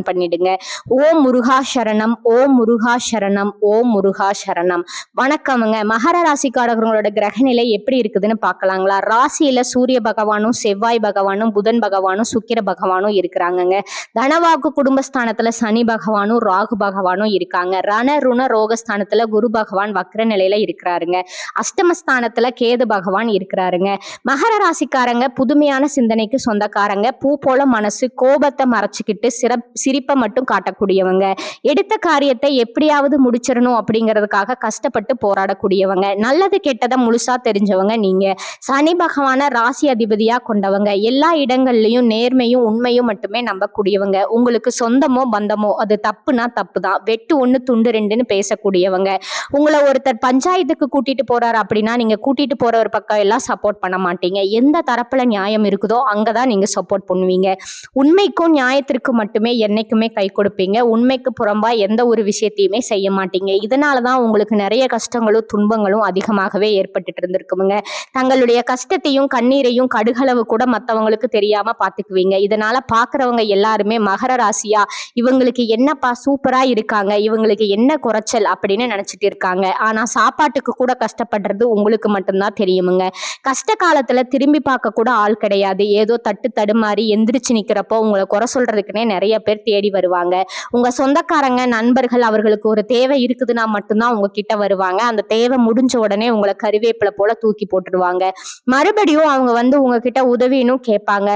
பண்ணிடுங்க. ஓம் முருகா சரணம் ஓம் முருகா சரணம் ஓம் முருகா சரணம். வணக்கமுங்க. மகர ராசிக்காரர்களோட கிரகநிலை எப்படி இருக்குதுன்னு பார்க்கலாங்களா? ராசியில சூரிய பகவானும் செவ்வாய் பகவானும் புதன் பகவானும் சுக்கிர பகவானும் இருக்கிறாங்கங்க. தனவாக்கு குடும்பஸ்தானத்துல சனி பகவானும் ராகு பகவானும் இருக்காங்க. ரண ருண ரோகஸ்தானத்துல குரு பகவான் வக்ர நிலையில இருக்கிறாருங்க. அஷ்டமஸ்தானத்துல கேது பகவான் இருக்கிறாருங்க. மகர ராசிக்காரங்க புதுமையான சிந்தனைக்கு சொந்தக்காரங்க. பூ போல மனசு கோபத்தை மறைச்சிக்கிட்டு சிற சிரிப்பை மட்டும் காட்டக்கூடியவங்க. எடுத்த காரியத்தை எப்படியாவது முடிச்சிடணும் அப்படிங்கிறதுக்காக கஷ்டப்பட்டு போராடக்கூடியவங்க. நல்லது கெட்டதை முழுசா தெரிஞ்சவங்க நீங்க. சனி பகவான ராசி அதிபதியா கொண்டவங்க. எல்லா இடங்கள்லையும் நேர்மையும் உண்மையும் மட்டுமே நம்பக்கூடியவங்க. உங்களுக்கு சொந்தமோ பந்தமோ அது தப்புனா தப்பு தான் வெட்டு ஒண்ணு துண்டு ரெண்டுன்னு பேசக்கூடியவங்க. உங்களை ஒருத்தர் பஞ்சாயத்துக்கு கூட்டிட்டு போறாரு அப்படின்னா நீங்க கூட்டிட்டு போற ஒரு பக்கம் எல்லாம் சப்போர்ட் பண்ண மாட்டீங்க. எந்த தரப்புல நியாயம் இருக்குதோ அங்கதான் நீங்க சப்போர்ட் பண்ணுவீங்க. உண்மைக்கும் நியாயத்திற்கும் மட்டுமே என்றைக்குமே கை கொடுப்பீங்க. உண்மைக்கு புறம்பாக எந்த ஒரு விஷயத்தையுமே செய்ய மாட்டீங்க. இதனால தான் உங்களுக்கு நிறைய கஷ்டங்களும் துன்பங்களும் அதிகமாகவே ஏற்பட்டுட்டு இருந்திருக்குமுங்க. தங்களுடைய கஷ்டத்தையும் கண்ணீரையும் கடுகளவு கூட மற்றவங்களுக்கு தெரியாமல் பார்த்துக்குவீங்க இதனால் பார்க்குறவங்க எல்லாருமே மகர ராசியா இவங்களுக்கு என்னப்பா சூப்பராக இருக்காங்க இவங்களுக்கு என்ன குறைச்சல் அப்படின்னு நினச்சிட்டு இருக்காங்க. ஆனால் சாப்பாட்டுக்கு கூட கஷ்டப்படுறது உங்களுக்கு மட்டும்தான் தெரியுமுங்க. கஷ்ட காலத்தில் திரும்பி பார்க்க கூட ஆள் கிடையாது. ஏதோ தட்டு தடுமாறி எந்திரிச்சு நிற்கிறப்போ உங்களை குறை சொல்கிறதுக்குன்னே நிறைய பேர் தேடி வருவாங்க. உங்க சொந்தக்காரங்க நண்பர்கள் அவர்களுக்கு ஒரு தேவை இருக்குதுன்னா மட்டும்தான் உங்ககிட்ட வருவாங்க. அந்த தேவை முடிஞ்ச உடனே உங்களை கருவேப்பிலை போல தூக்கி போட்டுடுவாங்க. மறுபடியும் அவங்க வந்து உங்ககிட்ட உதவின்னு கேட்பாங்க.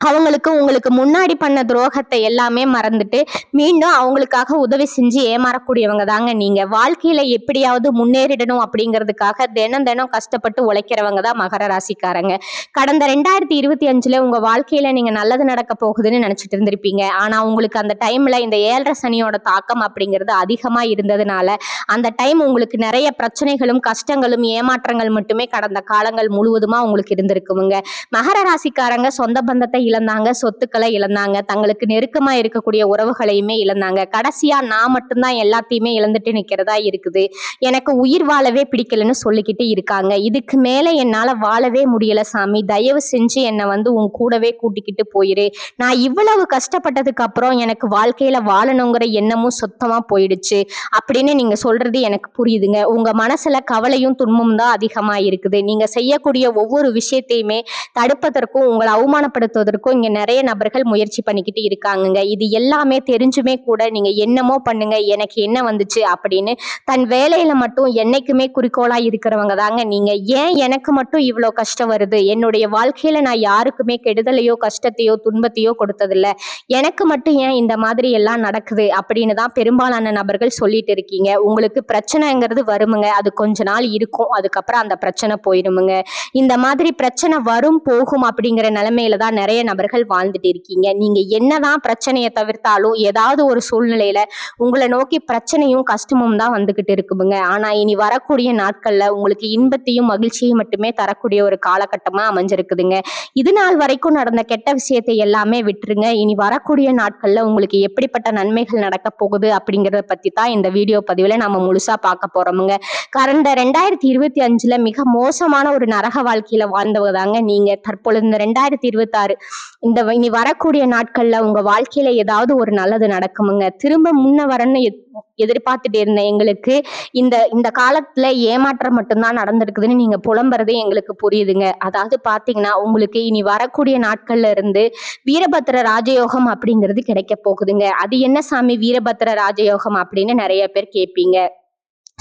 அவங்களுக்கு உங்களுக்கு முன்னாடி பண்ண துரோகத்தை எல்லாமே மறந்துட்டு மீண்டும் அவங்களுக்காக உதவி செஞ்சு ஏமாறக்கூடியவங்க தாங்க நீங்க. வாழ்க்கையில எப்படியாவது முன்னேறிடணும் அப்படிங்கிறதுக்காக தினம் தினம் கஷ்டப்பட்டு உழைக்கிறவங்க தான் மகர ராசிக்காரங்க. கடந்த ரெண்டாயிரத்தி இருபத்தி அஞ்சுல உங்க வாழ்க்கையில நீங்க நல்லது நடக்க போகுதுன்னு நினைச்சிட்டு இருந்திருப்பீங்க. ஆனா உங்களுக்கு அந்த டைம்ல இந்த ஏழரை சனியோட தாக்கம் அப்படிங்கிறது அதிகமா இருந்ததுனால அந்த டைம் உங்களுக்கு நிறைய பிரச்சனைகளும் கஷ்டங்களும் ஏமாற்றங்கள் மட்டுமே கடந்த காலங்கள் முழுவதுமா உங்களுக்கு இருந்திருக்குங்க மகர ராசிக்காரங்க சொந்த பந்தத்தை இழந்தாங்க சொத்துக்களை இழந்தாங்க தங்களுக்கு நெருக்கமா இருக்கக்கூடிய உறவுகளையுமே இழந்தாங்க. கடைசியா நான் மட்டும்தான் எல்லாத்தையுமே இழந்துட்டு நிக்கிறதா இருக்குது. எனக்கு உயிர் வாழவே பிடிக்கலன்னு சொல்லிக்கிட்டு இருக்காங்க. இதுக்கு மேல என்னால வாழவே முடியல சாமி. தயவு செஞ்சு என்னை வந்து உன் கூடவே கூட்டிக்கிட்டு போயிரு. நான் இவ்வளவு கஷ்டப்பட்டதுக்கு அப்புறம் எனக்கு வாழ்க்கையில வாழணுங்கிற எண்ணமும் சுத்தமா போயிடுச்சு. அப்படின்னு நீங்க சொல்றது எனக்கு புரியுதுங்க. உங்க மனசுல கவலையும் துன்பமும் தான் அதிகமா இருக்குது நீங்க செய்யக்கூடிய ஒவ்வொரு விஷயத்தையுமே தடுப்பதற்கும் உங்களை அவமானப்படுத்துவதற்கும் இங்க நிறைய நபர்கள் முயற்சி பண்ணிக்கிட்டு இருக்காங்கங்க. இது எல்லாமே தெரிஞ்சுமே கூட நீங்க என்னமோ பண்ணுங்க எனக்கு என்ன வந்துச்சு அப்படின்னு தன் வேலையில மட்டும் என்னைக்குமே குறிக்கோளா இருக்கிறவங்க தாங்க. நீங்க ஏன் எனக்கு மட்டும் இவ்வளோ கஷ்டம் வருது? என்னுடைய வாழ்க்கையில நான் யாருக்குமே கெடுதலையோ கஷ்டத்தையோ துன்பத்தையோ கொடுத்ததில்ல. எனக்கு மட்டும் ஏன் இந்த மாதிரி எல்லாம் நடக்குது அப்படின்னு தான் பெரும்பாலான நபர்கள் சொல்லிட்டு இருக்கீங்க. உங்களுக்கு பிரச்சனைங்கிறது வருமுங்க. அது கொஞ்ச நாள் இருக்கும். அதுக்கப்புறம் அந்த பிரச்சனை போயிடுமுங்க. இந்த மாதிரி பிரச்சனை வரும் போகும் அப்படிங்கிற நிலைமையில தான் நிறைய நபர்கள் வாழ்ந்துட்டு இருக்கீங்க. நீங்க என்னதான் பிரச்சனையை தவிர்த்தாலும் ஏதாவது ஒரு சூழ்நிலையில உங்களை நோக்கி பிரச்சனையும் கஷ்டமும் தான் வந்துகிட்டு இருக்குமுங்க. ஆனா இனி வரக்கூடிய நாட்கள்ல உங்களுக்கு இன்பத்தையும் மகிழ்ச்சியும் மட்டுமே தரக்கூடிய ஒரு காலகட்டமா அமைஞ்சிருக்குதுங்க. இது நாள் வரைக்கும் நடந்த கெட்ட விஷயத்தை எல்லாமே விட்டுருங்க. இனி வரக்கூடிய நாட்கள்ல உங்களுக்கு எப்படிப்பட்ட நன்மைகள் நடக்க போகுது அப்படிங்கறத பத்தி தான் இந்த வீடியோ பதிவுல நம்ம முழுசா பார்க்க போறோமுங்க. கடந்த ரெண்டாயிரத்தி இருபத்தி அஞ்சுல மிக மோசமான ஒரு நரக வாழ்க்கையில வாழ்ந்தவங்க தாங்க நீங்க. தற்பொழுது இந்த ரெண்டாயிரத்தி இருபத்தி ஆறு இந்த இனி வரக்கூடிய நாட்கள்ல உங்க வாழ்க்கையில ஏதாவது ஒரு நல்லது நடக்குமுங்க. திரும்ப முன்ன வரன்னு எத்- எதிர்பார்த்துட்டு இருந்தேன் எங்களுக்கு. இந்த இந்த காலத்துல ஏமாற்றம் மட்டும்தான் நடந்திருக்குதுன்னு நீங்க புலம்புறதே எங்களுக்கு புரியுதுங்க. அதாவது பாத்தீங்கன்னா உங்களுக்கு இனி வரக்கூடிய நாட்கள்ல இருந்து வீரபத்திர ராஜயோகம் அப்படிங்கிறது கிடைக்க போகுதுங்க. அது என்ன சாமி? வீரபத்திர ராஜயோகம் அப்படின்னு நிறைய பேர் கேட்பீங்க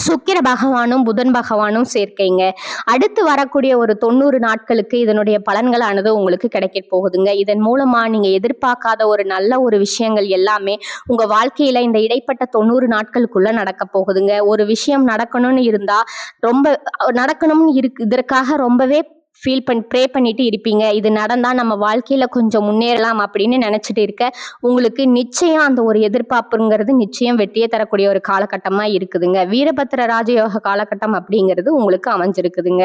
சுக்கிர பகவானும் புதன் பகவானும் சேர்க்கைங்க. அடுத்து வரக்கூடிய ஒரு தொண்ணூறு நாட்களுக்கு இதனுடைய பலன்களானது உங்களுக்கு கிடைக்க போகுதுங்க. இதன் மூலமா நீங்க எதிர்பார்க்காத ஒரு நல்ல ஒரு விஷயங்கள் எல்லாமே உங்க வாழ்க்கையில இந்த இடைப்பட்ட தொண்ணூறு நாட்களுக்குள்ள நடக்க போகுதுங்க. ஒரு விஷயம் நடக்கணும்னு இருந்தா ரொம்ப நடக்கணும்னு இருக்கு இதற்காக ரொம்பவே ஃபீல் பண்ணி ப்ரே பண்ணிட்டு இருப்பீங்க. இது நடந்தால் நம்ம வாழ்க்கையில் கொஞ்சம் முன்னேறலாம் அப்படின்னு நினச்சிட்டு இருக்க. உங்களுக்கு நிச்சயம் அந்த ஒரு எதிர்பார்ப்புங்கிறது நிச்சயம் வெற்றியை தரக்கூடிய ஒரு காலகட்டமாக இருக்குதுங்க. வீரபத்திர ராஜயோக காலகட்டம் அப்படிங்கிறது உங்களுக்கு அமைஞ்சிருக்குதுங்க.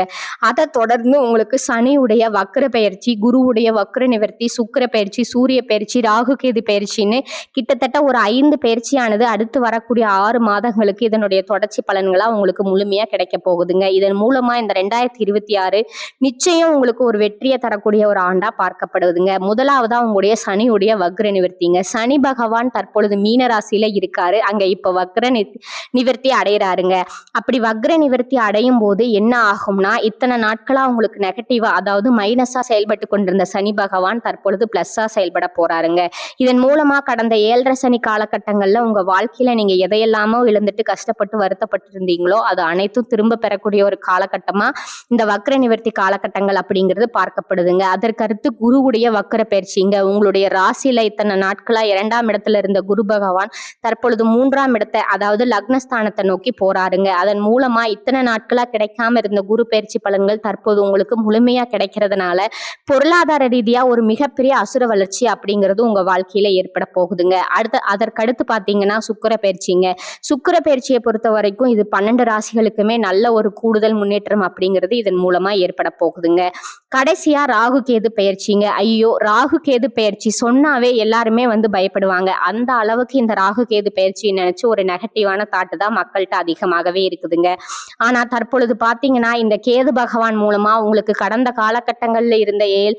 அதை தொடர்ந்து உங்களுக்கு சனியுடைய வக்கர பயிற்சி குருவுடைய வக்ர நிவர்த்தி சுக்கிர பயிற்சி சூரிய பயிற்சி ராகுகேது பயிற்சின்னு கிட்டத்தட்ட ஒரு ஐந்து பயிற்சியானது அடுத்து வரக்கூடிய ஆறு மாதங்களுக்கு இதனுடைய தொடர்ச்சி பலன்களாக உங்களுக்கு முழுமையாக கிடைக்க போகுதுங்க. இதன் மூலமாக இந்த ரெண்டாயிரத்தி இருபத்தி ஆறு நிச்சயம் நிச்சயம் உங்களுக்கு ஒரு வெற்றியை தரக்கூடிய ஒரு ஆண்டா பார்க்கப்படுதுங்க முதலாவதா உங்களுடைய சனியுடைய வக்ர நிவர்த்திங்க. சனி பகவான் தற்பொழுது மீன ராசியில இருக்காரு. அங்க இப்ப வக்ர நி- நிவர்த்தி அடையிறாருங்க. அப்படி வக்ர நிவர்த்தி அடையும் போது என்ன ஆகும்னா இத்தனை நாட்களா உங்களுக்கு நெகட்டிவா அதாவது மைனஸா செயல்பட்டு கொண்டிருந்த சனி பகவான் தற்பொழுது பிளஸ்ஸா செயல்பட போறாருங்க. இதன் மூலமா கடந்த ஏழரை சனி காலகட்டங்கள்ல உங்க வாழ்க்கையில நீங்க எதையெல்லாமோ இழந்துட்டு கஷ்டப்பட்டு வருத்தப்பட்டு இருந்தீங்களோ அது அனைத்தும் திரும்ப பெறக்கூடிய ஒரு காலகட்டமா இந்த வக்ர நிவர்த்தி காலகட்டங்கள் அப்படிங்கிறது பார்க்கப்படுதுங்க. அதற்கடுத்து குருவுடைய வக்கர பயிற்சிங்க உங்களுடைய ராசியில இத்தனை நாட்களா இரண்டாம் இடத்துல இருந்த குரு பகவான் தற்பொழுது மூன்றாம் இடத்தை அதாவது லக்னஸ்தானத்தை நோக்கி போறாருங்க. அதன் மூலமா இத்தனை நாட்களா கிடைக்காம இருந்த குரு பயிற்சி பலன்கள் தற்போது உங்களுக்கு முழுமையா கிடைக்கிறதுனால பொருளாதார ரீதியா ஒரு மிகப்பெரிய அசுர வளர்ச்சி அப்படிங்கிறது உங்க வாழ்க்கையில ஏற்பட போகுதுங்க. அடுத்து அதற்கடுத்து பாத்தீங்கன்னா சுக்கிர பயிற்சிங்க. சுக்கிர பயிற்சியை பொறுத்த வரைக்கும் இது பன்னெண்டு ராசிகளுக்குமே நல்ல ஒரு கூடுதல் முன்னேற்றம் அப்படிங்கிறது இதன் மூலமா ஏற்பட போகுதுங்க. கடைசியா ராகு கேது பயிற்சிங்க ஐயோ ராகு கேது பயிற்சி சொன்னாவே எல்லாருமே வந்து பயப்படுவாங்க. அந்த அளவுக்கு இந்த ராகு கேது பயிற்சி நினைச்சு ஒரு நெகட்டிவான தாட்டு தான் மக்கள்கிட்ட அதிகமாகவே இருக்குதுங்க. ஆனா தற்பொழுது பாத்தீங்கன்னா இந்த கேது பகவான் மூலமா உங்களுக்கு கடந்த காலகட்டங்கள்ல இருந்த ஏல்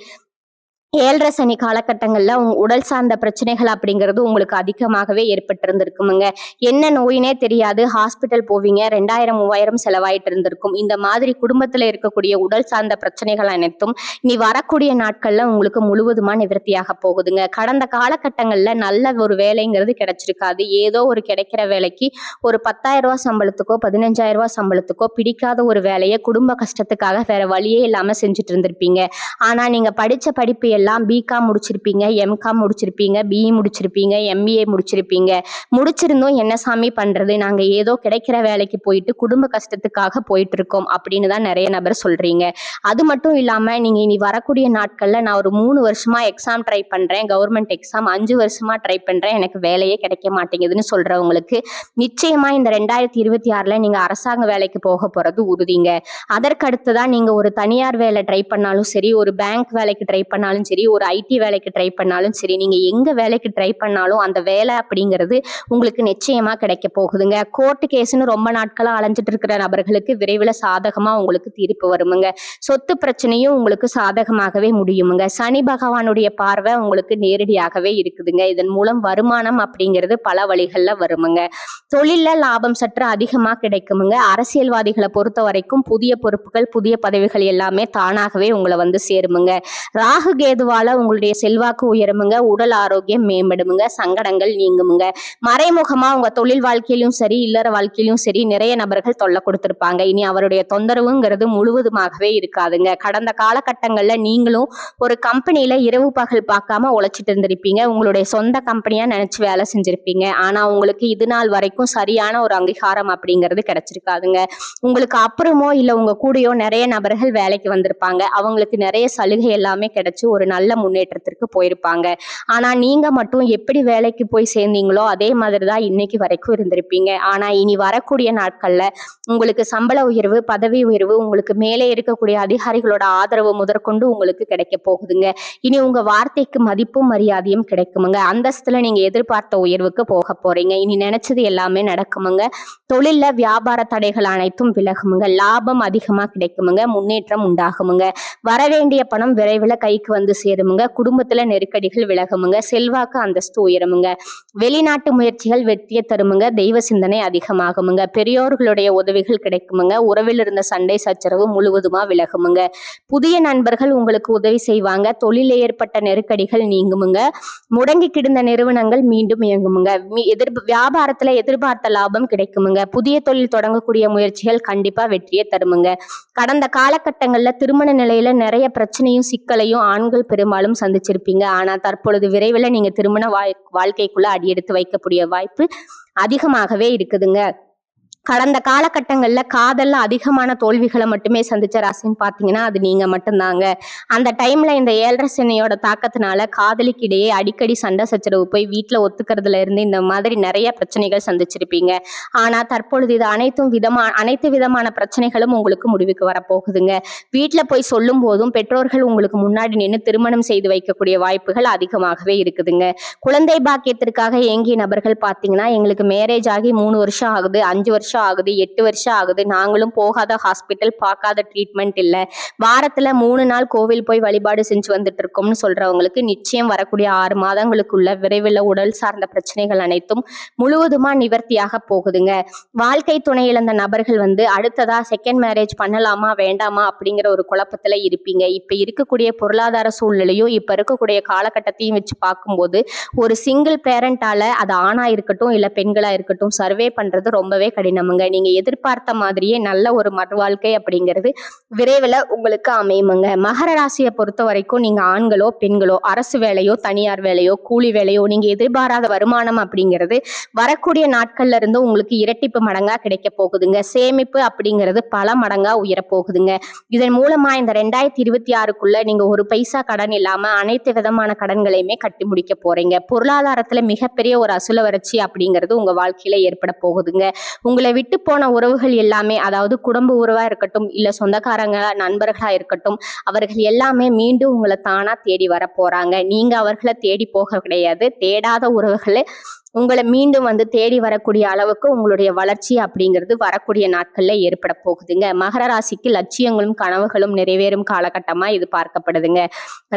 ஏழரை சனி காலகட்டங்களில் உங்க உடல் சார்ந்த பிரச்சனைகள் அப்படிங்கிறது உங்களுக்கு அதிகமாகவே ஏற்பட்டிருந்திருக்குமுங்க. என்ன நோயினே தெரியாது. ஹாஸ்பிட்டல் போவீங்க ரெண்டாயிரம் மூவாயிரம் செலவாயிட்டு இருந்திருக்கும். இந்த மாதிரி குடும்பத்தில் இருக்கக்கூடிய உடல் சார்ந்த பிரச்சனைகள் அனைத்தும் இனி வரக்கூடிய நாட்களில் உங்களுக்கு முழுவதுமா நிவர்த்தியாக போகுதுங்க. கடந்த காலகட்டங்களில் நல்ல ஒரு வேலைங்கிறது கிடைச்சிருக்காது. ஏதோ ஒரு கிடைக்கிற வேலைக்கு ஒரு பத்தாயிரம் ரூபா சம்பளத்துக்கோ பதினஞ்சாயிரம் ரூபா சம்பளத்துக்கோ பிடிக்காத ஒரு வேலையை குடும்ப கஷ்டத்துக்காக வேற வழியே இல்லாமல் செஞ்சுட்டு இருந்திருப்பீங்க. ஆனா நீங்கள் படிச்ச படிப்பு எல்லாம் பிகாம் முடிச்சிருப்பீங்க எம்காம் முடிச்சிருப்பீங்க பிஇ முடிச்சிருப்பீங்க எம்பிஏ முடிச்சிருப்பீங்க. முடிச்சிருந்தோம் என்ன சாமி பண்ணுறது நாங்கள் ஏதோ கிடைக்கிற வேலைக்கு போயிட்டு குடும்ப கஷ்டத்துக்காக போயிட்டு இருக்கோம் அப்படின்னு தான் நிறைய நபர் சொல்கிறீங்க அது மட்டும் இல்லாமல் நீங்கள் இனி வரக்கூடிய நாட்களில் நான் ஒரு மூணு வருஷமா எக்ஸாம் ட்ரை பண்ணுறேன் கவர்மெண்ட் எக்ஸாம் அஞ்சு வருஷமா ட்ரை பண்ணுறேன் எனக்கு வேலையே கிடைக்க மாட்டேங்குதுன்னு சொல்கிறவங்களுக்கு நிச்சயமா இந்த ரெண்டாயிரத்தி இருபத்தி ஆறில் நீங்கள் அரசாங்க வேலைக்கு போக போகிறது உறுதிங்க. அதற்கடுத்து தான் நீங்கள் ஒரு தனியார் வேலை ட்ரை பண்ணாலும் சரி ஒரு பேங்க் வேலைக்கு ட்ரை பண்ணாலும் சரி ஒரு ஐடி வேலைக்கு ட்ரை பண்ணாலும் சரி நீங்க எங்க வேலைக்கு ட்ரை பண்ணாலும் அந்த வேலை அப்படிங்கிறது உங்களுக்கு நிச்சயமா கிடைக்க போகுதுங்க. கோர்ட்டு கேஸ்னு ரொம்ப நாட்களா அலைஞ்சிட்டு இருக்கிற நபர்களுக்கு விரைவில் சாதகமா உங்களுக்கு தீர்ப்பு வருமுங்க. சொத்து பிரச்சனையும் உங்களுக்கு சாதகமாகவே முடியுமுங்க. சனி பகவானுடைய பார்வை உங்களுக்கு நேரடியாகவே இருக்குதுங்க. இதன் மூலம் வருமானம் அப்படிங்கிறது பல வழிகள்ல வருமுங்க. தொழில்ல லாபம் சற்று அதிகமா கிடைக்குமுங்க. அரசியல்வாதிகளை பொறுத்த வரைக்கும் புதிய பொறுப்புகள் புதிய பதவிகள் எல்லாமே தானாகவே உங்களை வந்து சேருமுங்க. ராகு கேதுவால உங்களுடைய செல்வாக்கு உயருமுங்க உடல் ஆரோக்கியம் மேம்படுமுங்க சங்கடங்கள் நீங்குமுங்க. மறைமுகமா உங்க தொழில் வாழ்க்கையிலும் சரி இல்லற வாழ்க்கையிலும் சரி நிறைய நபர்கள் தொல்லை கொடுத்திருப்பாங்க. இனி அவருடைய தொந்தரவுங்கிறது முழுவதுமாகவே இருக்காதுங்க. கடந்த காலகட்டங்கள்ல நீங்களும் ஒரு கம்பெனியில இரவு பகல் பார்க்காம உழைச்சிட்டு இருந்திருப்பீங்க. உங்களுடைய சொந்த கம்பெனியா நினைச்சு வேலை செஞ்சிருப்பீங்க. ஆனா உங்களுக்கு இது நாள் வரைக்கும் சரியான ஒரு அங்கீகாரம் அப்படிங்கிறது கிடைச்சிருக்காதுங்க. உங்களுக்கு அப்புறமோ இல்ல உங்க கூடயோ நிறைய நபர்கள் வேலைக்கு வந்திருப்பாங்க. அவங்களுக்கு நிறைய சலுகை எல்லாமே கிடைச்சு ஒரு நல்ல முன்னேற்றத்திற்கு போயிருப்பாங்க. ஆனா நீங்க மட்டும் எப்படி வேலைக்கு போய் சேர்ந்தீங்களோ அதே மாதிரி தான் இன்னைக்கு வரைக்கும் இருந்திருப்பீங்க. ஆனா இனி வரக்கூடிய நாட்கள்ல உங்களுக்கு சம்பள உயர்வு பதவி உயர்வு உங்களுக்கு மேலே இருக்கக்கூடிய அதிகாரிகளோட ஆதரவு முதற்கொண்டு உங்களுக்கு கிடைக்க போகுதுங்க. இனி உங்க வார்த்தைக்கு மதிப்பும் மரியாதையும் கிடைக்குமுங்க. அந்தஸ்துல நீங்க எதிர்பார்த்த உயர்வுக்கு போக போறீங்க. இனி நினைச்சது எல்லாமே நடக்குமுங்க. தொழில்ல வியாபார தடைகள் அனைத்தும் விலகுமுங்க. லாபம் அதிகமா கிடைக்குமுங்க. முன்னேற்றம் உண்டாகுமுங்க. வரவேண்டிய பணம் விரைவில் கைக்கு வந்து சேருமுங்க. குடும்பத்துல நெருக்கடிகள் விலகுமுங்க. செல்வாக்கு அந்தஸ்து உயருமுங்க. வெளிநாட்டு முயற்சிகள் வெற்றியை தருமுங்க. தெய்வ சிந்தனை அதிகமாகுமுங்க. பெரியோர்களுடைய உதவிகள் கிடைக்குமுங்க. உறவில் இருந்த சண்டை சச்சரவு முழுவதுமா விலகுமுங்க. புதிய நண்பர்கள் உங்களுக்கு உதவி செய்வாங்க. தொழிலில் ஏற்பட்ட நெருக்கடிகள் நீங்குமுங்க. முடங்கி கிடந்த நிறுவனங்கள் மீண்டும் இயங்குமுங்க. எதிர் வியாபாரத்துல எதிர்பார்த்த லாபம் கிடைக்குமுங்க. புதிய தொழில் தொடங்கக்கூடிய முயற்சிகள் கண்டிப்பா வெற்றியை தருமுங்க. கடந்த காலகட்டங்கள்ல திருமண நிலையில நிறைய பிரச்சனையும் சிக்கலையும் ஆண்கள் பெரும்பாலும் சந்திச்சிருப்பீங்க. ஆனா தற்பொழுது விரைவில் நீங்க திருமண வாழ் வாழ்க்கைக்குள்ள அடியெடுத்து வைக்கக்கூடிய வாய்ப்பு அதிகமாகவே இருக்குதுங்க. கடந்த காலகட்டங்கள்ல காதல்ல அதிகமான தோல்விகளை மட்டுமே சந்திச்ச ராசின்னு பாத்தீங்கன்னா அது நீங்க மட்டும்தாங்க. அந்த டைம்ல இந்த ஏழரை சென்னையோட தாக்கத்தினால காதலிக்கிடையே அடிக்கடி சண்டை சச்சரவு போய் வீட்டுல ஒத்துக்கிறதுல இருந்து இந்த மாதிரி நிறைய பிரச்சனைகள் சந்திச்சிருப்பீங்க. ஆனா தற்பொழுது இது அனைத்தும் விதமா அனைத்து விதமான பிரச்சனைகளும் உங்களுக்கு முடிவுக்கு வரப்போகுதுங்க வீட்டுல போய் சொல்லும் போதும் பெற்றோர்கள் உங்களுக்கு முன்னாடி நின்று திருமணம் செய்து வைக்கக்கூடிய வாய்ப்புகள் அதிகமாகவே இருக்குதுங்க. குழந்தை பாக்கியத்திற்காக ஏங்கிய நபர்கள் பாத்தீங்கன்னா எங்களுக்கு மேரேஜ் ஆகி மூணு வருஷம் ஆகுது. அஞ்சு வருஷம் வருஷம் ஆகுது எட்டு வருஷம் ஆகுது. நாங்களும் போகாத ஹாஸ்பிட்டல் பார்க்காத ட்ரீட்மெண்ட் இல்லை. வாரத்துல மூணு நாள் கோவில் போய் வழிபாடு செஞ்சு வந்துட்டு இருக்கோம்னு சொல்றவங்களுக்கு நிச்சயம் வரக்கூடிய ஆறு மாதங்களுக்குள்ள விரைவில் உடல் சார்ந்த பிரச்சனைகள் அனைத்தும் முழுவதுமா நிவர்த்தியாக போகுதுங்க. வாழ்க்கை துணை இழந்த நபர்கள் வந்து அடுத்ததா செகண்ட் மேரேஜ் பண்ணலாமா வேண்டாமா அப்படிங்கிற ஒரு குழப்பத்துல இருப்பீங்க. இப்ப இருக்கக்கூடிய பொருளாதார சூழ்நிலையும் இப்ப இருக்கக்கூடிய காலகட்டத்தையும் வச்சு பார்க்கும்போது ஒரு சிங்கிள் பேரண்டால அது ஆணா இருக்கட்டும் இல்ல பெண்களா இருக்கட்டும் சர்வே பண்றது ரொம்பவே கடினம். கடினமுங்க நீங்க எதிர்பார்த்த மாதிரியே நல்ல ஒரு மறுவாழ்க்கை அப்படிங்கிறது விரைவில் உங்களுக்கு அமையுமுங்க. மகர ராசியை பொறுத்த வரைக்கும் நீங்க ஆண்களோ பெண்களோ அரசு வேலையோ தனியார் வேலையோ கூலி வேலையோ நீங்க எதிர்பாராத வருமானம் அப்படிங்கிறது வரக்கூடிய நாட்கள்ல இருந்து உங்களுக்கு இரட்டிப்பு மடங்கா கிடைக்க போகுதுங்க. சேமிப்பு அப்படிங்கிறது பல மடங்கா உயர போகுதுங்க. இதன் மூலமா இந்த ரெண்டாயிரத்தி இருபத்தி ஆறுக்குள்ள நீங்க ஒரு பைசா கடன் இல்லாம அனைத்து விதமான கடன்களையுமே கட்டி முடிக்க போறீங்க. பொருளாதாரத்துல மிகப்பெரிய ஒரு அசுல வறட்சி அப்படிங்கிறது உங்க வாழ்க்கையில ஏற்பட போகுதுங்க. உங்களை விட்டு போன உறவுகள் எல்லாமே அதாவது குடும்ப உறவா இருக்கட்டும் இல்ல சொந்தக்காரங்க நண்பர்களா இருக்கட்டும் அவர்கள் எல்லாமே மீண்டும் உங்களை தானா தேடி வர போறாங்க. நீங்க அவர்களை தேடி போக கிடையாது. தேடாத உறவுகளை உங்களை மீண்டும் வந்து தேடி வரக்கூடிய அளவுக்கு உங்களுடைய வளர்ச்சி அப்படிங்கிறது வரக்கூடிய நாட்கள்ல ஏற்பட போகுதுங்க. மகர ராசிக்கு லட்சியங்களும் கனவுகளும் நிறைவேறும் காலகட்டமா இது பார்க்கப்படுதுங்க.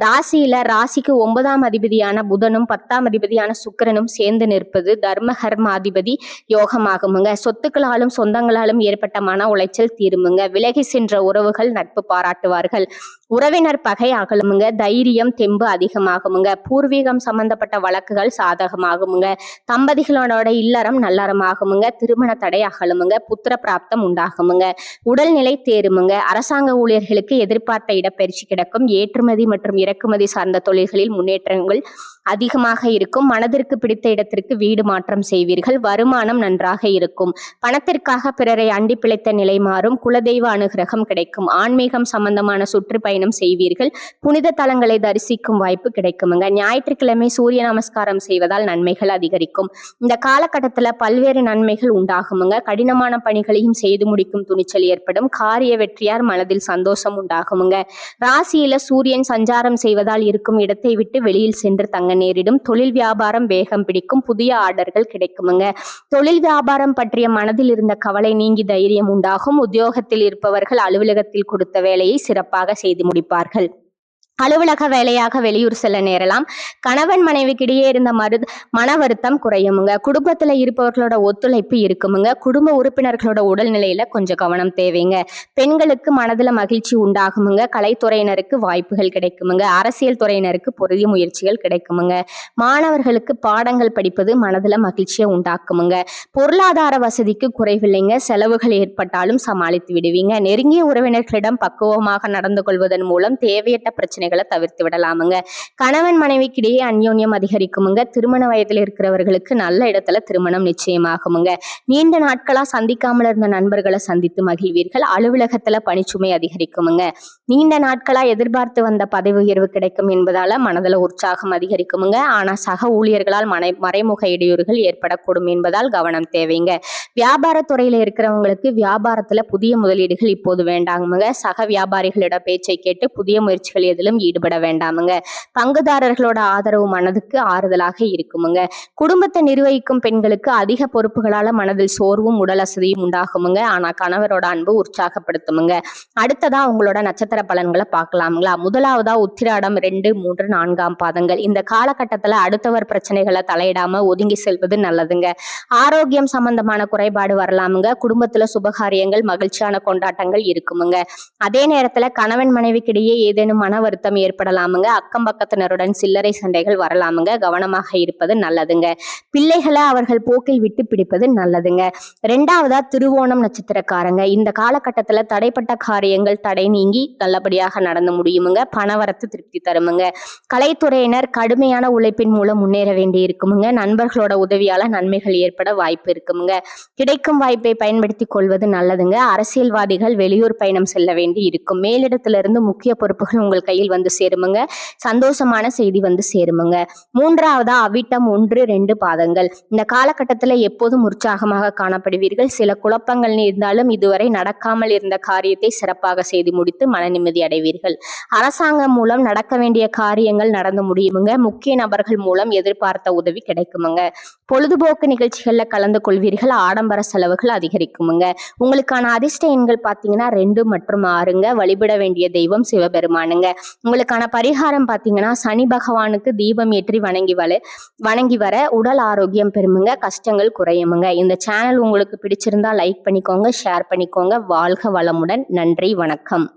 ராசியில ராசிக்கு ஒன்பதாம் அதிபதியான புதனும் பத்தாம் அதிபதியான சுக்கிரனும் சேர்ந்து நிற்பது தர்ம கர்மாதிபதி யோகமாகுமுங்க. சொத்துக்களாலும் சொந்தங்களாலும் ஏற்பட்ட மன உளைச்சல் தீருமுங்க. விலகி சென்ற உறவுகள் நட்பு பாராட்டுவார்கள். உறவினர் பகை அகலுமுங்க தைரியம் தெம்பு அதிகமாகுமுங்க பூர்வீகம் சம்பந்தப்பட்ட வழக்குகள் சாதகமாகுமுங்க தம்பதிகளோட இல்லறம் நல்லறமாகுமுங்க திருமண தடை அகலுமுங்க புத்திர பிராப்தம் உண்டாகுமுங்க உடல்நிலை தேருமுங்க அரசாங்க ஊழியர்களுக்கு எதிர்பார்த்த இடப்பெயர்ச்சி கிடக்கும் ஏற்றுமதி மற்றும் இறக்குமதி சார்ந்த தொழில்களில் முன்னேற்றங்கள் அதிகமாக இருக்கும். மனதிற்கு பிடித்த இடத்திற்கு வீடு மாற்றம் செய்வீர்கள். வருமானம் நன்றாக இருக்கும். பணத்திற்காக பிறரை அண்டி பிழைத்த நிலை மாறும். குலதெய்வ அனுகிரகம் கிடைக்கும். ஆன்மீகம் சம்பந்தமான சுற்றுப்பயணம் செய்வீர்கள். புனித தலங்களை தரிசிக்கும் வாய்ப்பு கிடைக்குமுங்க. ஞாயிற்றுக்கிழமை சூரிய நமஸ்காரம் செய்வதால் நன்மைகள் அதிகரிக்கும். இந்த காலகட்டத்துல பல்வேறு நன்மைகள் உண்டாகுமுங்க. கடினமான பணிகளையும் செய்து முடிக்கும் துணிச்சல் ஏற்படும். காரிய வெற்றியார் மனதில் சந்தோஷம் உண்டாகுமுங்க. ராசியில சூரியன் சஞ்சாரம் செய்வதால் இருக்கும் இடத்தை விட்டு வெளியில் சென்று தங்க நேரிடும். தொழில் வியாபாரம் வேகம் பிடிக்கும். புதிய ஆர்டர்கள் கிடைக்குமுங்க. தொழில் வியாபாரம் பற்றிய மனதில் இருந்த கவலை நீங்கி தைரியம் உண்டாகும். உத்தியோகத்தில் இருப்பவர்கள் அலுவலகத்தில் கொடுத்த வேலையை சிறப்பாக செய்து முடிப்பார்கள். அலுவலக வேலையாக வெளியூர் செல்ல நேரலாம். கணவன் மனைவிக்கிடையே இருந்த மரு மன வருத்தம் குறையுமுங்க. குடும்பத்துல இருப்பவர்களோட ஒத்துழைப்பு இருக்குமுங்க. குடும்ப உறுப்பினர்களோட உடல்நிலையில கொஞ்சம் கவனம் தேவைங்க. பெண்களுக்கு மனதுல மகிழ்ச்சி உண்டாகுமுங்க. கலைத்துறையினருக்கு வாய்ப்புகள் கிடைக்குமுங்க. அரசியல் துறையினருக்கு புதிய முயற்சிகள் கிடைக்குமுங்க. மாணவர்களுக்கு பாடங்கள் படிப்பது மனதுல மகிழ்ச்சியை உண்டாக்குமுங்க. பொருளாதார வசதிக்கு குறைவில்லைங்க. செலவுகள் ஏற்பட்டாலும் சமாளித்து விடுவீங்க. நெருங்கிய உறவினர்களிடம் பக்குவமாக நடந்து கொள்வதன் மூலம் தேவையற்ற பிரச்சனை பிரச்சனைகளை தவிர்த்து விடலாமுங்க. கணவன் மனைவிக்கிடையே அந்யோன்யம் அதிகரிக்குமுங்க. திருமண வயதில் இருக்கிறவர்களுக்கு நல்ல இடத்துல திருமணம் நிச்சயமாகுமுங்க. நீண்ட நாட்களா சந்திக்காமல் இருந்த நண்பர்களை சந்தித்து மகிழ்வீர்கள். அலுவலகத்துல பணிச்சுமை அதிகரிக்குமுங்க. நீண்ட நாட்களா எதிர்பார்த்து வந்த பதவி உயர்வு கிடைக்கும் என்பதால மனதில் உற்சாகம் அதிகரிக்குமுங்க. ஆனா சக ஊழியர்களால் மனை மறைமுக இடையூறுகள் ஏற்படக்கூடும் என்பதால் கவனம் தேவைங்க. வியாபாரத்துறையில இருக்கிறவங்களுக்கு வியாபாரத்துல புதிய முதலீடுகள் இப்போது வேண்டாமுங்க. சக வியாபாரிகளிட பேச்சை கேட்டு புதிய முயற்சிகள் எதிலும் ஈடுபட வேண்டாமுங்க. பங்குதாரர்களோட ஆதரவு மனதுக்கு ஆறுதலாக இருக்குமுங்க. குடும்பத்தை நிர்வகிக்கும் பெண்களுக்கு அதிக பொறுப்புகளால மனதில் சோர்வும் உடல் அசதியும் உண்டாகுமுங்க. ஆனா கணவரோட அன்பு உற்சாகப்படுத்துமுங்க. அடுத்ததா உங்களோட நட்சத்திர பலன்களை பார்க்கலாமுங்களா? முதலாவதா உத்திராடம் ரெண்டு மூன்று நான்காம் பாதங்கள். இந்த காலகட்டத்துல அடுத்தவர் பிரச்சனைகளை தலையிடாம ஒதுங்கி செல்வது நல்லதுங்க. ஆரோக்கியம் சம்பந்தமான குறைபாடு வரலாமுங்க. குடும்பத்துல சுபகாரியங்கள் மகிழ்ச்சியான கொண்டாட்டங்கள் இருக்குமுங்க. அதே நேரத்துல கணவன் மனைவிக்கிடையே ஏதேனும் மன வருத்தம் அழுத்தம் ஏற்படலாமுங்க. அக்கம் பக்கத்தினருடன் சில்லறை சண்டைகள் வரலாமுங்க. கவனமாக இருப்பது நல்லதுங்க. பிள்ளைகளை அவர்கள் போக்கில் விட்டு பிடிப்பது நல்லதுங்க. ரெண்டாவதா திருவோணம் நட்சத்திரக்காரங்க. இந்த காலகட்டத்துல தடைப்பட்ட காரியங்கள் தடை நீங்கி நல்லபடியாக நடந்து முடியுமுங்க. பணவரத்து திருப்தி தருமுங்க. கலைத்துறையினர் கடுமையான உழைப்பின் மூலம் முன்னேற வேண்டி இருக்குமுங்க நண்பர்களோட உதவியால நன்மைகள் ஏற்பட வாய்ப்பு இருக்குமுங்க. கிடைக்கும் வாய்ப்பை பயன்படுத்தி கொள்வது நல்லதுங்க. அரசியல்வாதிகள் வெளியூர் பயணம் செல்ல வேண்டி இருக்கும். மேலிடத்திலிருந்து முக்கிய பொறுப்புகள் உங்கள் கையில் வந்து சேருமுங்க. சந்தோஷமான செய்தி வந்து சேருமுங்க. மூன்றாவதா அவிட்டம் ஒன்று ரெண்டு பாதங்கள். இந்த காலகட்டத்தில் எப்போதும் உற்சாகமாக காணப்படுவீர்கள். சில குழப்பங்கள் இருந்தாலும் இதுவரை நடக்காமல் இருந்த காரியத்தை சிறப்பாக செய்து முடித்து மன நிம்மதி அடைவீர்கள். அரசாங்கம் மூலம் நடக்க வேண்டிய காரியங்கள் நடந்து முடியுமுங்க. முக்கிய நபர்கள் மூலம் எதிர்பார்த்த உதவி கிடைக்குமுங்க. பொழுதுபோக்கு நிகழ்ச்சிகள்ல கலந்து கொள்வீர்கள். ஆடம்பர செலவுகள் அதிகரிக்குமுங்க. உங்களுக்கான அதிர்ஷ்ட எண்கள் பார்த்தீங்கன்னா ரெண்டு மற்றும் ஆறுங்க. வழிபட வேண்டிய தெய்வம் சிவபெருமானுங்க. உங்களுக்கான பரிகாரம் பார்த்தீங்கன்னா சனி பகவானுக்கு தீபம் ஏற்றி வணங்கி வர வணங்கி வர உடல் ஆரோக்கியம் பெருமுங்க கஷ்டங்கள் குறையுமுங்க. இந்த சேனல் உங்களுக்கு பிடிச்சிருந்தா லைக் பண்ணிக்கோங்க ஷேர் பண்ணிக்கோங்க. வாழ்க வளமுடன். நன்றி வணக்கம்.